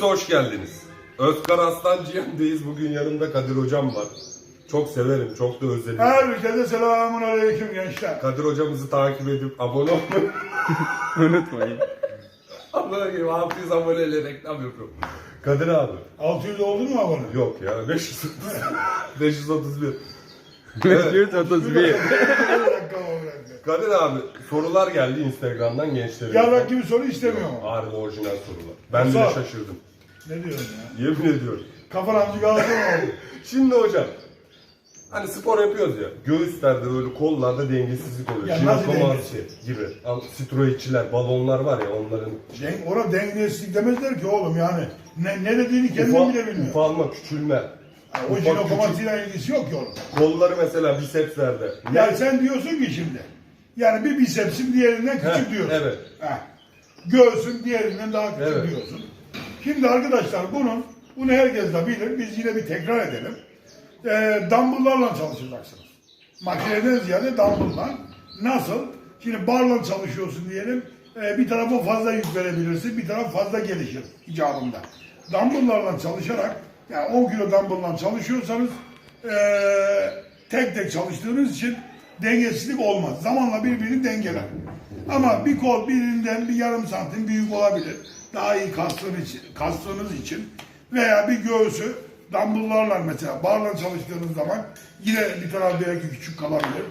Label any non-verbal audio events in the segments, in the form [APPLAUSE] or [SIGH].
Kanalımıza hoş geldiniz. Özkan Aslancıyan'dayız. Bugün yanımda Kadir Hocam var. Çok severim, çok da özledim. Herkese selamun aleyküm gençler. Kadir Hocamızı takip edip abone olmayı... [LAUGHS] Unutmayın. Abone olmayı, 600 aboneyle reklam yapıyorum. Kadir abi. 600 oldu mu abone? Yok ya, 530. 531. 531. Bir dakika, bir dakika. Kadir abi, sorular geldi Instagram'dan gençlere. Yarrak gibi soru istemiyorum. Harbi orijinal sorular. Ben bile Sağ ol. şaşırdım. Ne diyorsun ya? Yemin ediyorum. Kafan amcı Galatasaray oldu. [LAUGHS] Şimdi hocam, hani spor yapıyoruz ya, göğüslerde böyle kollarda dengesizlik oluyor. Ya nasıl Jinekomasti gibi. Al, balonlar var ya onların Den ona dengesizlik demezler ki oğlum yani. Ne, ne dediğini kendin ufa- bile bilmiyor. ufalma, küçülme. Yani o Ufak, jinokomasiyle ilgisi yok ki oğlum. Kolları mesela bisepslerde. Yani sen diyorsun ki şimdi. Yani bir bisepsin diğerinden küçük Heh, diyorsun. evet. Heh. Göğsün diğerinden daha küçük Evet. diyorsun. Şimdi arkadaşlar bunun, bunu herkes de bilir. Biz yine bir tekrar edelim. Ee, dumbbell'larla çalışacaksınız. Makineden ziyade dumbbell'la. Nasıl? Şimdi barla çalışıyorsun diyelim. Ee, bir tarafa fazla yük verebilirsin, bir taraf fazla gelişir icabında. Dumbbell'larla çalışarak, yani 10 kilo dumbbell'la çalışıyorsanız ee, tek tek çalıştığınız için dengesizlik olmaz. Zamanla birbirini dengeler. Ama bir kol birinden bir yarım santim büyük olabilir. Daha iyi kastığınız için, kastığınız için veya bir göğsü dumbbell'larla mesela barla çalıştığınız zaman yine bir taraf belki küçük kalabilir.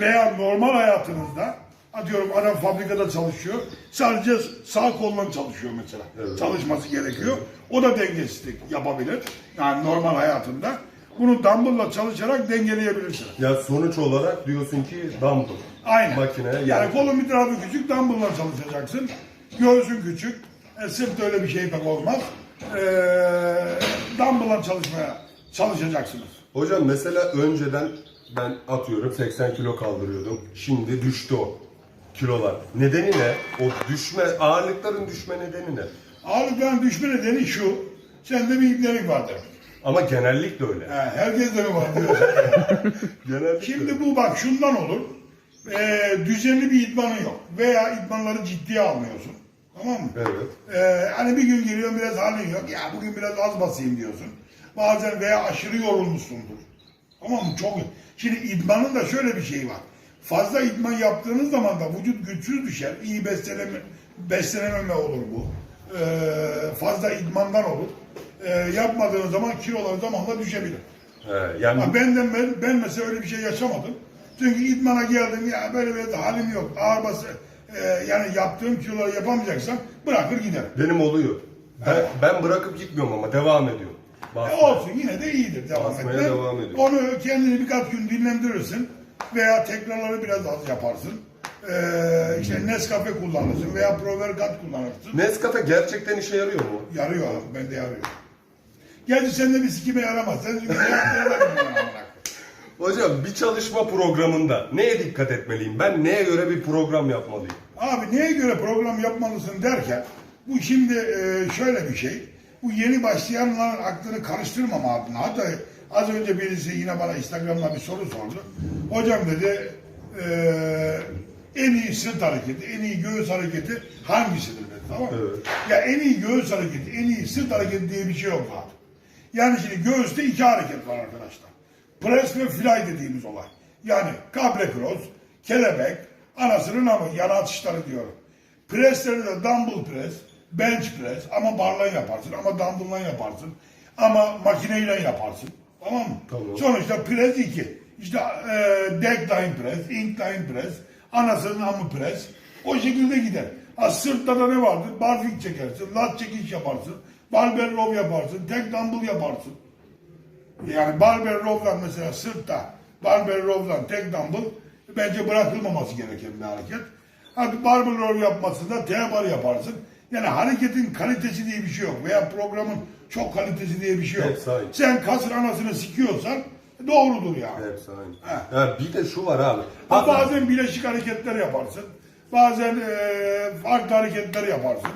Veya normal hayatınızda atıyorum adam fabrikada çalışıyor. Sadece sağ kolla çalışıyor mesela. Evet. Çalışması gerekiyor. O da dengesizlik yapabilir. Yani normal hayatında. Bunu dumbbell'la çalışarak dengeleyebilirsiniz. Ya sonuç olarak diyorsun ki dumbbell. Aynen. Makineye yani yani kolun bir tarafı küçük, dumbbell'la çalışacaksın. Göğsün küçük. E, sırtta öyle bir şey pek olmaz. E, dumbbell'la çalışmaya çalışacaksınız. Hocam mesela önceden ben atıyorum 80 kilo kaldırıyordum. Şimdi düştü o kilolar. Nedeni ne? O düşme, ağırlıkların düşme nedeni ne? Ağırlıkların düşme nedeni şu. Sende bir ibnelik vardır. Ama genellikle öyle. E, herkes de mi var. [LAUGHS] Genellikle. Şimdi bu bak şundan olur. E, düzenli bir idmanın yok. Veya idmanları ciddiye almıyorsun. Tamam mı? Evet. Ee, hani bir gün geliyorsun biraz halin yok. Ya bugün biraz az basayım diyorsun. Bazen veya aşırı yorulmuşsundur. Tamam mı? Çok. Şimdi idmanın da şöyle bir şeyi var. Fazla idman yaptığınız zaman da vücut güçsüz düşer. İyi besleneme, beslenememe olur bu. Ee, fazla idmandan olur. Ee, yapmadığınız zaman kilolar zamanla düşebilir. He, yani Ha, benden ben, ben mesela öyle bir şey yaşamadım. Çünkü idmana geldim ya böyle bir halim yok. Ağır bası e, yani yaptığım kiloları yapamayacaksam bırakır giderim. benim oluyor. Ben, ben bırakıp gitmiyorum ama devam ediyorum. E, olsun yine de iyidir devam Basmaya etmek. devam ediyor. Onu kendini birkaç gün dinlendirirsin veya tekrarları biraz az yaparsın. Ee, işte Nescafe kullanırsın veya Provergat kullanırsın. Nescafe gerçekten işe yarıyor mu? Yarıyor bende yarıyor. Gerçi sende bir sikime yaramaz. Sen çünkü. [LAUGHS] Hocam bir çalışma programında neye dikkat etmeliyim? Ben neye göre bir program yapmalıyım? Abi neye göre program yapmalısın derken bu şimdi e, şöyle bir şey. Bu yeni başlayanların aklını karıştırmam abi. Hatta az önce birisi yine bana Instagram'da bir soru sordu. Hocam dedi e, en iyi sırt hareketi, en iyi göğüs hareketi hangisidir dedi tamam mı? Evet. Ya en iyi göğüs hareketi, en iyi sırt hareketi diye bir şey yok abi. Yani şimdi göğüste iki hareket var arkadaşlar. Press ve fly dediğimiz olay. Yani kable cross, kelebek, anasının amı, yana atışları diyorum. Pressleri de dumbbell press, bench press ama barla yaparsın ama dumbbell'la yaparsın. Ama makineyle yaparsın. Tamam mı? Tamam. Sonuçta press iki. İşte e, deckline press, incline press, anasının amı press. O şekilde gider. Ha, sırtta da ne vardır? Barfik çekersin, lat çekiş yaparsın, barbell row yaparsın, tek dumbbell yaparsın. Yani barbell row'dan mesela sırtta barbell row'dan tek dumbbell bence bırakılmaması gereken bir hareket. Hadi barbell row yapmasında T-bar yaparsın. Yani hareketin kalitesi diye bir şey yok. Veya programın çok kalitesi diye bir şey yok. Hepsi aynı. Sen kasın anasını sikiyorsan doğrudur yani. Hepsi aynı. He. Ha, bir de şu var abi. Ha, bazen bileşik hareketler yaparsın. Bazen e, farklı hareketler yaparsın.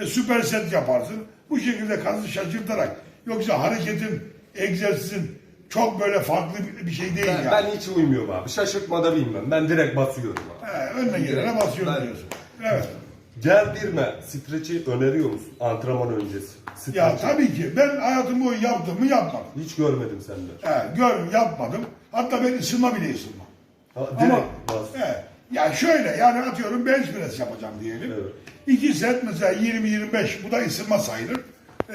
E, süper set yaparsın. Bu şekilde kazı şaşırtarak. Yoksa hareketin, egzersizin çok böyle farklı bir- şey değil ben, yani. ben hiç uymuyorum abi. Şaşırtmada bilmem. Ben direkt basıyorum abi. He, önüne gelene basıyorum Ben- diyorsun. Evet. Gerdirme streçi öneriyor musun antrenman öncesi? Streçi. Ya tabii ki ben hayatım boyu yaptım mı yapmadım. Hiç görmedim sende. He, gör yapmadım. Hatta ben ısınma bile ısınmam. Ha, direkt Ama bas. he, ya şöyle yani atıyorum bench press yapacağım diyelim. Evet. İki set mesela 20-25 bu da ısınma sayılır.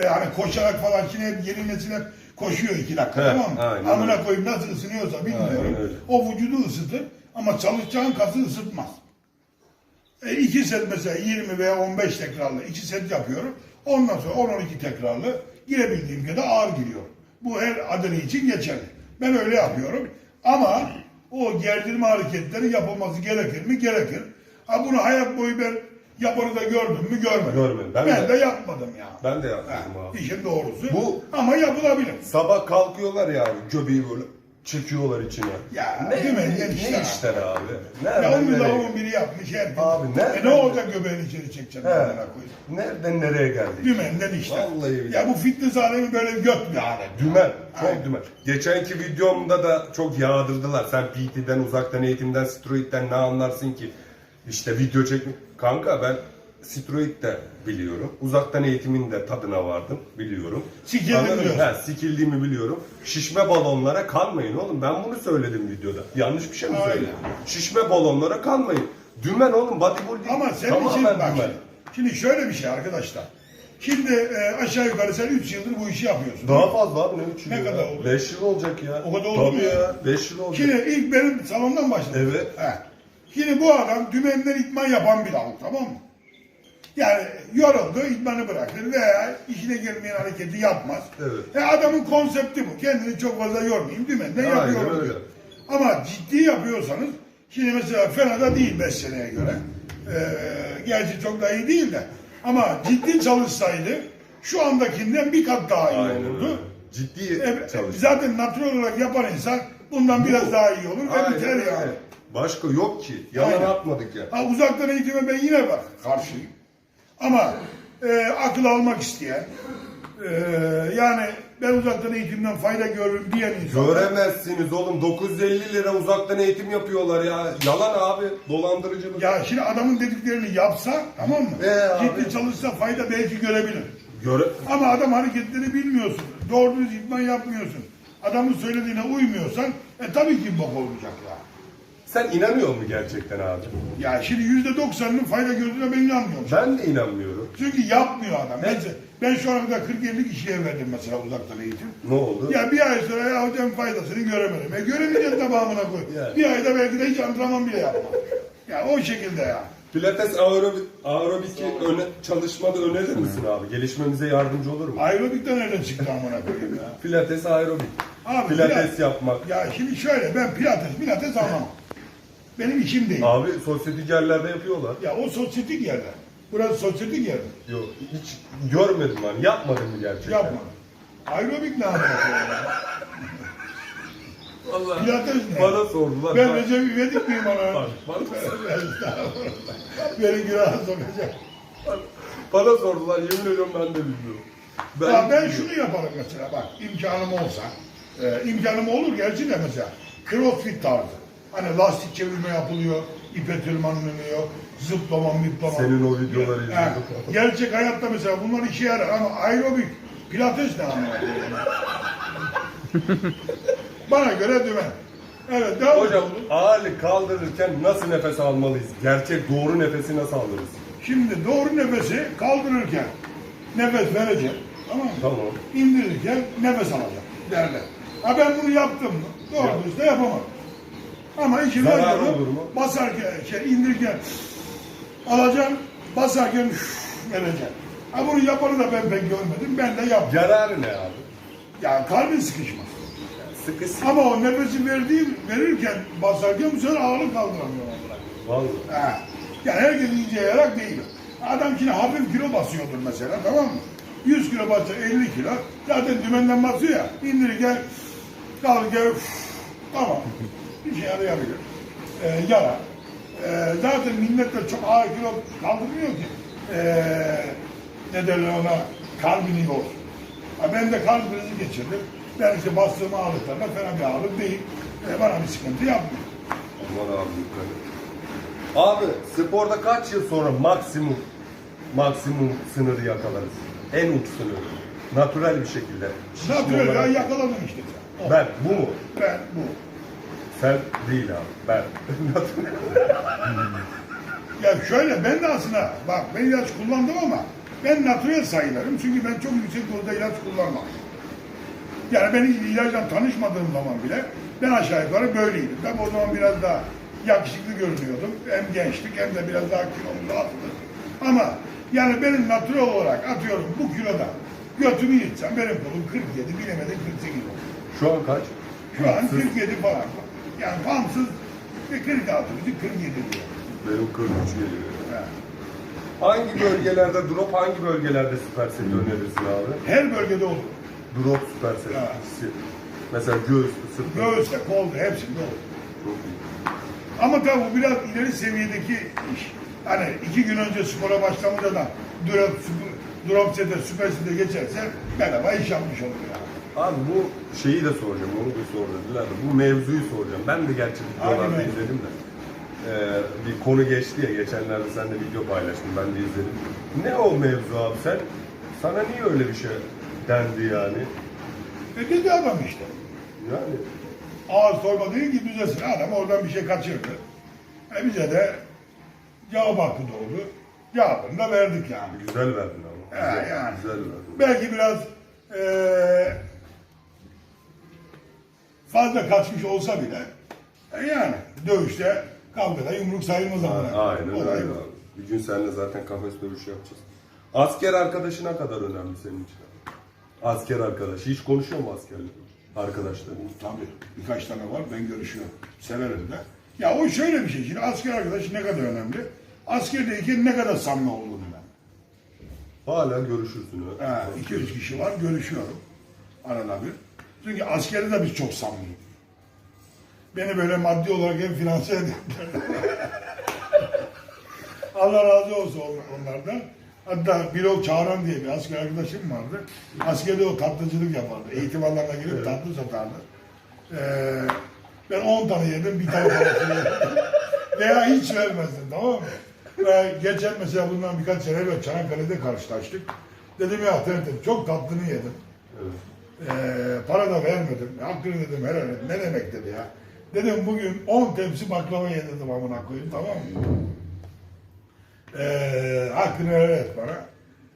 Ee, hani koşarak falan şimdi hep yeni nesil hep koşuyor iki dakika He, tamam mı? aynen Amına öyle. koyayım nasıl ısınıyorsa Aynen bilmiyorum. öyle. O vücudu ısıtır ama çalışacağın kası ısıtmaz. E, iki set mesela 20 veya 15 tekrarlı iki set yapıyorum. Ondan sonra 10-12 tekrarlı girebildiğim kadar ağır giriyorum. Bu her adını için geçerli. Ben öyle yapıyorum. Ama o gerdirme hareketleri yapılması gerekir mi? Gerekir. Ha bunu hayat boyu ben yapanı da gördüm mü? Görmedim. Görmedim. Ben Ben, de- de, yapmadım ya. Ben de yaptım Ha, abi. işin doğrusu. Bu- Ama yapılabilir. Sabah kalkıyorlar ya göbeği böyle çekiyorlar içine. Ya, ne, mi? ne, Ne ne işler abi? Ya Nereden onu da nereye? onun biri yapmış her gün. Abi E nereden- ne olacak göbeğini içeri çekeceksin? He. Nereden nereye geldik? Dümenden işte. Vallahi billahi. Ya bu fitness alemi böyle göt bir alem. Dümen, çok Aynen. dümen. Geçenki videomda da çok yağdırdılar. Sen PT'den, uzaktan eğitimden, steroidden ne anlarsın ki? İşte video çekme. Kanka ben steroid de biliyorum. Uzaktan eğitimin de tadına vardım biliyorum. Sikildim Anladın mı? He, sikildiğimi biliyorum. Şişme balonlara kanmayın oğlum. Ben bunu söyledim videoda. Yanlış bir şey mi Aynen. söyledim? Şişme balonlara kanmayın. Dümen oğlum bodybuilding. Ama senin tamamen için bak dümen. şimdi, şöyle bir şey arkadaşlar. Şimdi e, aşağı yukarı sen 3 yıldır bu işi yapıyorsun. Daha fazla abi ne 3 yıl Ne kadar oldu? 5 yıl olacak ya. O kadar oldu mu Tabii ya? ya. 5 yıl olacak. Şimdi ilk benim salondan başladı. Evet. He. Şimdi bu adam dümenden itman yapan bir lavuk tamam mı? Yani yoruldu, itmanı bırakır veya işine gelmeyen hareketi yapmaz. Evet. E adamın konsepti bu. Kendini çok fazla yormayayım dümenden Aynen yapıyorum öyle. diyor. Ama ciddi yapıyorsanız, şimdi mesela fena da değil 5 seneye göre. Ee, gerçi çok da iyi değil de. Ama ciddi çalışsaydı şu andakinden bir kat daha iyi Aynen olurdu. öyle. Ciddi E, çalış. zaten natural olarak yapan insan bundan biraz daha iyi olur ve Aynen biter öyle. yani. Başka yok ki. Yalan Aynen. atmadık ya. Ha, uzaktan eğitime ben yine bak karşıyım. Ama e, akıl almak isteyen, e, yani ben uzaktan eğitimden fayda görürüm diyen insan. Göremezsiniz oğlum. 950 lira uzaktan eğitim yapıyorlar ya. Yalan abi. Dolandırıcılık. Ya şimdi adamın dediklerini yapsa tamam mı? E, abi. Ciddi çalışsa fayda belki görebilir. Göre... Ama adam hareketleri bilmiyorsun. Doğru düz idman yapmıyorsun. Adamın söylediğine uymuyorsan e tabii ki bok olacak ya. Sen inanıyor musun gerçekten abi? Ya şimdi yüzde doksanının fayda gördüğüne ben inanmıyorum. Ben de inanmıyorum. Çünkü yapmıyor adam. Ben, ben şu ana kadar 40-50 kişiye verdim mesela uzaktan eğitim. Ne oldu? Ya bir ay sonra ya hocam faydasını göremedim. E göremeyeceğiz tabağına koy. Yani. Bir ayda belki de hiç antrenman bile yapmam. ya o şekilde ya. Pilates aerobik, aerobik öne, çalışmada önerir misin abi? Gelişmemize yardımcı olur mu? Aerobik de nereden çıktı amına koyayım ya. Pilates aerobik. Abi, Pilates pilates- yapmak. Ya şimdi şöyle ben pilates pilates anlamam. Benim işim değil. Abi sosyetik yerlerde yapıyorlar. Ya o sosyetik yerde. Burası sosyetik yerde. Yok hiç görmedim ben. Yapmadım mı gerçekten? Yapma. Aerobik ne ya? Vallahi. Pilates ne? Bana sordular. Ben Recep İvedik miyim ona? Bak, bana, Beni günaha sokacak. bana sordular yemin ediyorum ben de bilmiyorum. Ben, Ya ben şunu yaparım mesela bak imkanım olsa, e, imkanım olur gerçi de mesela crossfit tarzı. Hani lastik çevirme yapılıyor, ipe tırmanılıyor, zıplama miplama. Senin o videoları izledim. Gerçek hayatta mesela bunlar işe yarar ama aerobik, pilates ne anlamı? [LAUGHS] Bana göre dümen. Evet devam Hocam edelim. ağırlık kaldırırken nasıl nefes almalıyız? Gerçek doğru nefesi nasıl alırız? Şimdi doğru nefesi kaldırırken nefes vereceğim. Tamam mı? Tamam. indirirken nefes alacak derler. Ha ben bunu yaptım mı? Doğru Yap. düz de yapamam. Ama olur mu? basarken, şey indirirken alacağım, basarken vereceğim. Ha bunu yapanı da ben pek görmedim, ben de yaptım. Yararı ne abi? Yani kalbin sıkışmaz. Sıkı Ama o nefesi verdiğim, verirken basarken bu sefer ağırlık kaldıramıyor. Vallahi. Ha. Yani herkes ince yarak değil. Adam şimdi hafif kilo basıyordur mesela tamam mı? 100 kilo bassa 50 kilo. Zaten dümenden basıyor ya. İndirirken üf, tamam. Bir şey yarayabilir. Ee, yara. Ee, zaten millet de çok ağır kilo kaldırmıyor ki. Ee, ne derler ona kalbini yorsun. Ha, ben de kalp krizi geçirdim. Ben işte bastığım ağırlıklarla fena bir ağırlık değil. Ee, bana bir sıkıntı yapmıyor. Aman abi yukarı. Abi sporda kaç yıl sonra maksimum maksimum sınırı yakalarız. En uç sınırı. Natural bir şekilde. Şişme Natural ya olarak- yakaladın işte. O. Ben, bu mu? Ben bu. Sen değil abi, ben. [LAUGHS] Ya şöyle ben de aslında bak ben ilaç kullandım ama ben natürel sayılırım çünkü ben çok yüksek dozda ilaç kullanmam. Yani ben ilaçla tanışmadığım zaman bile ben aşağı yukarı böyleydim. Ben o zaman biraz daha yakışıklı görünüyordum. Hem gençlik hem de biraz daha kilom rahattı. Ama yani benim natürel olarak atıyorum bu kiloda götümü yitsem benim kolum 47 bilemedin 48 olur. Şu an kaç? Şu an Siz- 47 falan. Yani bağımsız ve 46 bizi 47 diyor. Benim 43 geliyor. Ha. Hangi bölgelerde drop, hangi bölgelerde süperseli önerirsin abi? Her bölgede olur. Drop süperseli ikisi. Mesela göğüs, sırt. Göğüste, kolda hepsinde olur. Çok iyi. Ama tabii bu biraz ileri seviyedeki iş. Hani iki gün önce spora başlamadan da drop, drop sete, süper sete geçerse bedava iş yapmış olur yani. Abi bu şeyi de soracağım, onu da sor dediler de. Bu mevzuyu soracağım. Ben de gerçi videolarda Aynen. izledim de. Ee, bir konu geçti ya, geçenlerde sen de video paylaştın, ben de izledim. Ne o mevzu abi sen? Sana niye öyle bir şey dendi yani? E dedi adam işte. Yani Ağız sormadığın gibi düzesin. Adam oradan bir şey kaçırdı. E bize de cevap hakkı doğdu. Cevabını da verdik yani. güzel verdin ama. Ha, Güzel, yani. güzel verdin. Belki biraz eee fazla kaçmış olsa bile e yani dövüşte kavgada yumruk sayılmaz ama. Aynen öyle abi. Bir gün seninle zaten kafes dövüşü yapacağız. Asker arkadaşına kadar önemli senin için. Asker arkadaşı. Hiç konuşuyor mu askerlik arkadaşların? Tabii birkaç tane var ben görüşüyorum. Severim de. Ya o şöyle bir şey. Şimdi asker arkadaşı ne kadar önemli. Askerdeyken ne kadar samimi olduğunu ben. Hala görüşürsün. Ha, iki üç kişi var görüşüyorum. Arada bir. Çünkü askerde de biz çok samimiyiz. Beni böyle maddi olarak hem finanse ederler. [LAUGHS] Allah razı olsun on- onlardan. Hatta Birol Çağran diye bir asker arkadaşım vardı. Askerde o tatlıcılık yapardı. Eğitim alanına girip tatlı satardı. Ee, ben 10 tane yedim, bir tane parasını yedim. [LAUGHS] Veya hiç vermezdim, tamam mı? Ve geçen mesela bundan birkaç sene evvel Çanakkale'de karşılaştık. Dedim ya dedim, çok tatlını yedim. Evet. Ee, para da vermedim. Hakkını dedim helal et. Ne demek dedi ya. Dedim bugün 10 tepsi baklava yedirdim amına koyayım tamam mı? Ee, hakkını helal et bana.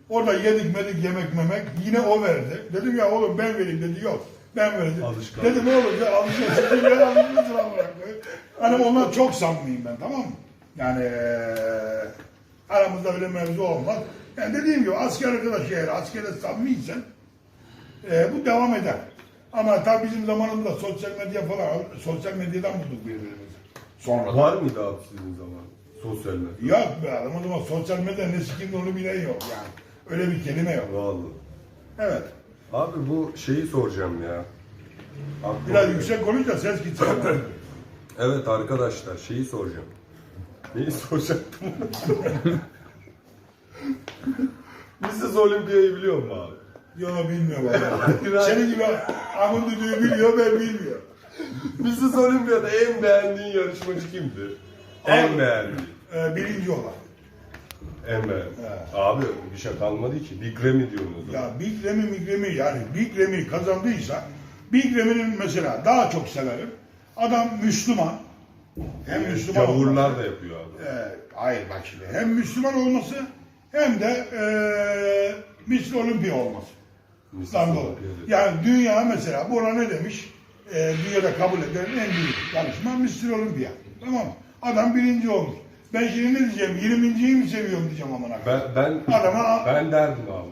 Orada yedik medik yemek memek yine o verdi. Dedim ya oğlum ben vereyim dedi yok. Ben vereceğim. Alışkan. Dedim oğlum ya alışıyorsun. Dedim amına koyayım. Hani onlar çok samimiyim ben tamam mı? Yani ee, aramızda öyle mevzu olmaz. Yani dediğim gibi asker arkadaş eğer askere samimiysen e, bu devam eder. Ama tabii bizim zamanımızda sosyal medya falan, sosyal medyadan bulduk birbirimizi. Sonra. Var mıydı abi sizin zaman sosyal medya? Yok be adam o zaman sosyal medya ne sikimde onu bilen yok yani. Öyle bir kelime yok. Vallahi. Evet. Abi bu şeyi soracağım ya. Aklıma Biraz geldi. yüksek konuş da ses gitsin. [LAUGHS] Evet arkadaşlar şeyi soracağım. Neyi soracaktım? [LAUGHS] Mrs. Olimpiyayı biliyor musun abi? Yok bilmiyorum valla. [LAUGHS] Senin gibi amın düdüğü biliyor ben bilmiyorum. Mrs. Olimpiyada en beğendiğin yarışmacı kimdir? En Abi- beğendiğin. Ee, birinci olan. En beğendiğin. Evet. Abi bir şey kalmadı ki. Big Ramy diyorsunuz. Ya Big Ramy, Big Ramy yani Big Ramy kazandıysa Big Ramy'nin mesela daha çok severim. Adam Müslüman. Hem Müslüman Gavurlar olması- da yapıyor abi. Ee, hayır bak şimdi hem Müslüman olması hem de ee, Miss Olimpiya olması. Olimpiyada. Yani dünya mesela buna ne demiş? Ee, dünyada kabul edilen en büyük yarışma Mr. Olimpiya. Tamam mı? Adam birinci olmuş. Ben şimdi ne diyeceğim? 20.yi mi seviyorum diyeceğim amına. Ben, ben, Adama- ben derdim abi.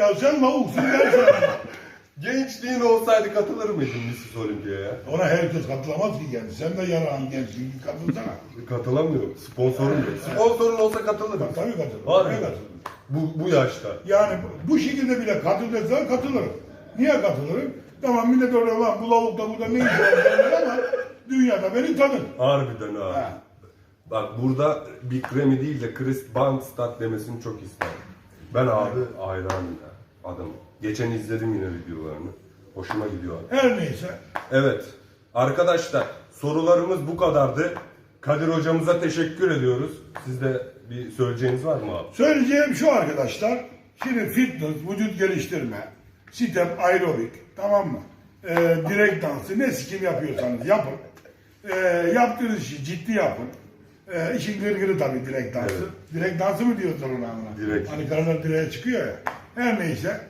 Ya sen lavuksun dersen. [LAUGHS] Gençliğin olsaydı katılır mıydın Mrs. Olimpiyaya? Ona herkes katılamaz ki yani. Sen de yarağın gençliğin katılsana. Katılamıyorum. Sponsorum yok. Sponsorun olsa katılırım. Tabii katılır. Var mı? Katılır? Bu, bu yaşta. Yani bu şekilde bile katıl desen katılırım. Niye katılırım? Tamam millet orada lan bu lavuk da burada ne işi var ama dünyada beni tanır. Harbiden abi. Ha. Bak burada Big Ramy değil de Chris Bumstead demesini çok isterim. Ben abi hayranım ya adamı. Geçen izledim yine videolarını. Hoşuma gidiyor abi. Her neyse. Evet. Arkadaşlar sorularımız bu kadardı. Kadir hocamıza teşekkür ediyoruz. Siz de bir söyleyeceğiniz var mı abi? Söyleyeceğim şu arkadaşlar. Şimdi fitness, vücut geliştirme, step, aerobik, tamam mı? Ee, direkt dansı, ne sikim yapıyorsanız yapın. Ee, yaptığınız işi ciddi yapın. Ee, işin gırgırı tabii direkt dansı. Direkt dansı mı diyorlar ona? ona? Direkt. Hani karılar direğe çıkıyor ya. Her neyse.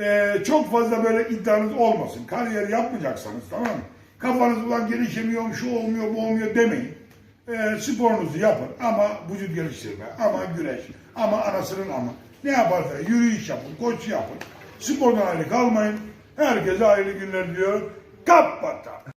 Ee, çok fazla böyle iddianız olmasın. Kariyer yapmayacaksanız tamam mı? Kafanız ulan gelişemiyorum, şu olmuyor, bu olmuyor demeyin. Ee, sporunuzu yapın ama vücut geliştirme, ama güreş, ama anasının ama. Ne yaparsanız yürüyüş yapın, koç yapın. Spordan ayrı kalmayın. Herkese hayırlı günler diliyorum. Kapat.